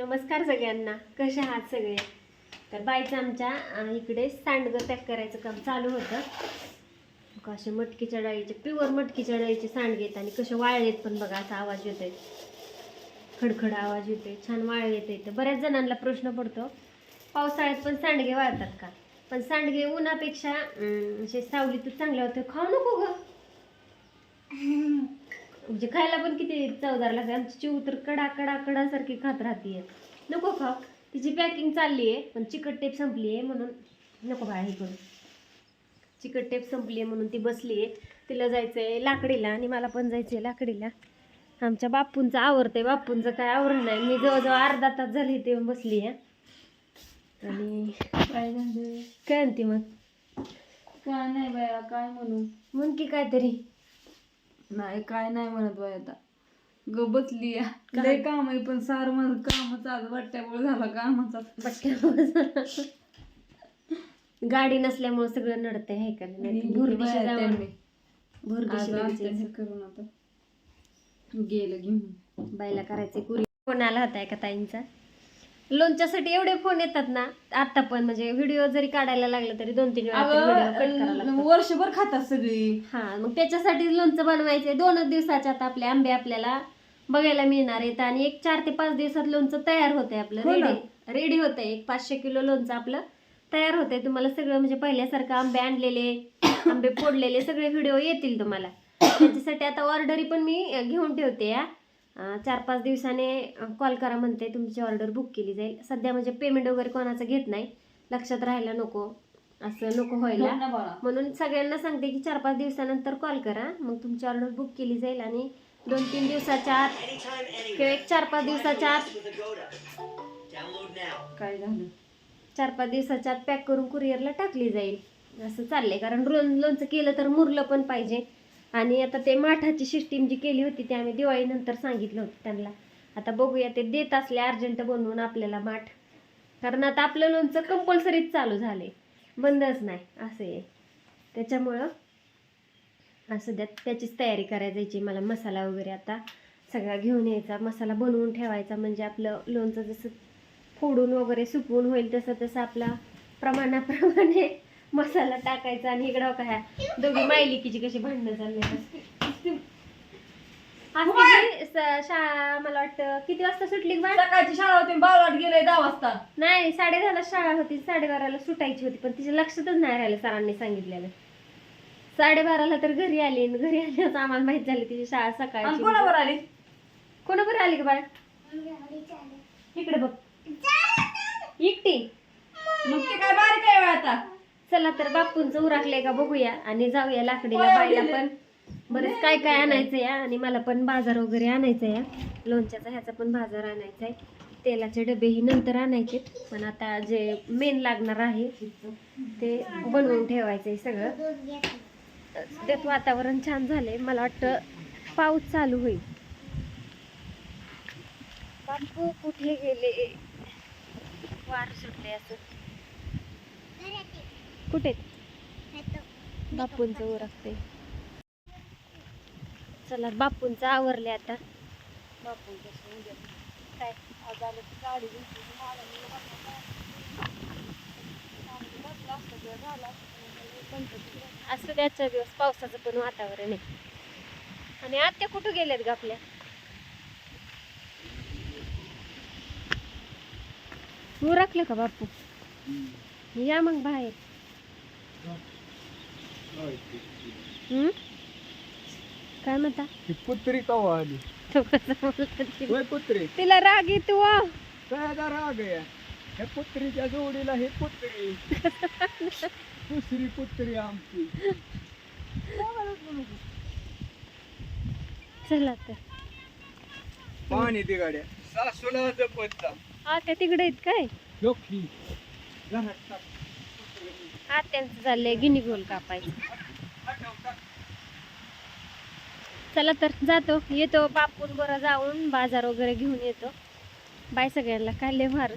नमस्कार सगळ्यांना. कसे आहात सगळे? तर बायचं आमच्या इकडे सांडगं पॅक करायचं काम चालू होतं. असे मटकीच्या डाळीचे प्युअर मटकीच्या डाळीचे सांडगे आहेत आणि कसे वाळलेत पण बघा असा आवाज येतो आहे खडखड आवाज येतोय छान वाळले येते तर बऱ्याच जणांना प्रश्न पडतो पावसाळ्यात पण सांडगे वाळतात का? पण सांडगे उन्हापेक्षा असे सावलीतच चांगलं होते. खाऊ नको ग. म्हणजे खायला पण किती चवदार लागते. आमची चिव तर कडा कडा कडा सारखी खात राहतीये. नको खा तिची पॅकिंग चालली आहे पण चिकट टेप संपली आहे म्हणून नको बाळा हे करू. चिकट टेप संपली आहे म्हणून ती बसली आहे तिला जायचं आहे लाकडीला आणि मला पण जायचं आहे लाकडीला. आमच्या बापूंचं आवरतंय. बापूंचं काय आवरण नाही. मी जवळजवळ अर्धा तास झाली येऊन बसली आहे आणि काय झालं काय म्हणते मग? काय नाही बाया काय म्हणू? म्हण की काहीतरी. नाही काय नाही म्हणत बाय आता. ग बसली या. लय काम आहे पण सार माझं कामच आज वाटत्यामुळे झाला कामाचा. पटक्या गाडी नसल्यामुळे सगळं नडतंय हे का नाही? करून आता. गेलं घेऊन बायला करायचे कुरी. फोन आला होता एका ताईंचा. लोणच्यासाठी एवढे फोन येतात ना आता पण म्हणजे व्हिडिओ जरी काढायला लागलं तरी दोन तीन वेळा लागतो. वर्षभर खातात सगळी. हा मग त्याच्यासाठी लोणचं बनवायचंय. दोनच दिवसाच्यात आपले आंबे आपल्याला बघायला मिळणार आहेत. आणि एक चार ते पाच दिवसात लोणचं तयार होतंय आपलं. हो ना. रेडी रेडी होतंय. एक पाचशे किलो लोणचं आपलं तयार होतंय. तुम्हाला सगळं म्हणजे पहिल्यासारखं आंबे आणलेले आंबे फोडलेले सगळे व्हिडिओ येतील तुम्हाला. त्याच्यासाठी आता ऑर्डरी पण मी अं, घेऊन ठेवते या चार पाच दिवसाने कॉल करा म्हणते. तुमची ऑर्डर बुक केली जाईल. सध्या म्हणजे पेमेंट वगैरे कोणाचं घेत नाही. लक्षात राहायला नको. असं नको व्हायला. बाळा. म्हणून सगळ्यांना सांगते की चार पाच दिवसानंतर कॉल करा. मग तुमची ऑर्डर बुक केली जाईल आणि दोन तीन दिवसाच्या आत किंवा एक चार पाच दिवसाच्या आत काय झालं? चार पाच दिवसाच्या आत पॅक करून कुरिअरला टाकली जाईल. असं चाललंय. कारण लोण लोणचं केलं तर मुरलं पण पाहिजे. आणि आता ते माठाची सिस्टीम जी केली होती ती आम्ही दिवाळीनंतर सांगितलं होतं त्यांना. आता बघूया ते देत असले अर्जंट बनवून आपल्याला माठ. कारण आता आपलं लोणचं कंपल्सरीच चालू झाले बंदच नाही असं आहे. त्याच्यामुळं असं द्या त्याचीच तयारी करायची मला मसाला वगैरे आता. सगळा घेऊन यायचा मसाला बनवून ठेवायचा म्हणजे आपलं लोणचं जसं फोडून वगैरे सुकवून होईल तसं तसं आपला प्रमाणाप्रमाणे मसाला टाकायचा आणि इकडं काय दोघी मायलिकीची कशी भांडणं चालले शाळा मला वाटतं किती वाजता सुटली सकाळची शाळा होती बालवाट गेले दहा वाजता. नाही साडे दहाला शाळा होती साडेबाराला सुटायची होती पण तिच्या लक्षातच नाही राहिलं सरांनी सांगितलेलं. साडेबाराला तर घरी आली आणि घरी आल्यावर आम्हाला माहीत झाली तिची शाळा आणि सकाळची कोणावर आली? कोणाबरोबर आली का बाळ? इकडे बघ एकटी मग ते काय बारीक आहे वेळ आता चला तर बापूंचं उराकलंय का बघूया. आणि जाऊया लाकडीला बायला पण. बरेच काय काय आणायचं या. आणि मला पण बाजार वगैरे आणायचं या. लोणच्याचा ह्याचा पण बाजार आणायचा आहे. तेलाचे डबे ही नंतर आणायचे. पण आता जे मेन लागणार आहे ते बनवून ठेवायचं आहे सगळं. त्यात वातावरण छान झालंय. मला वाटतं पाऊस चालू होईल. बापू कुठे गेले? वार सुटले असं. कुठे? बापूंचं ओरखते. चला बापूंचं आवरले आता. बापूंचं. काय आज आलं गाडी असं त्याच्या दिवस पावसाचं पण वातावरण आहे. आणि आत्या कुठं गेल्यात ग आपल्या? उरकले का बापू? या मग बाहेर? काय म्हणता? ही पुत्री कवा आली? तो कसं बोलतो ती- होय पुत्री तिला राग येतो वा. काय राग आहे? ह्या पुत्रीच्या जोडीला ही पुत्री दुसरी पुत्री आमची. चला तर. पाणी ती गाड्या. सासूला जपत जा. आत्या तिकडे आहेत काय? लोकी घरात टाक. आत्यांचं चाललंय गिनी गोल कापायचं. चला तर जातो. येतो बापून बरं जाऊन बाजार वगैरे घेऊन येतो. बाय सगळ्यांना काय लय फार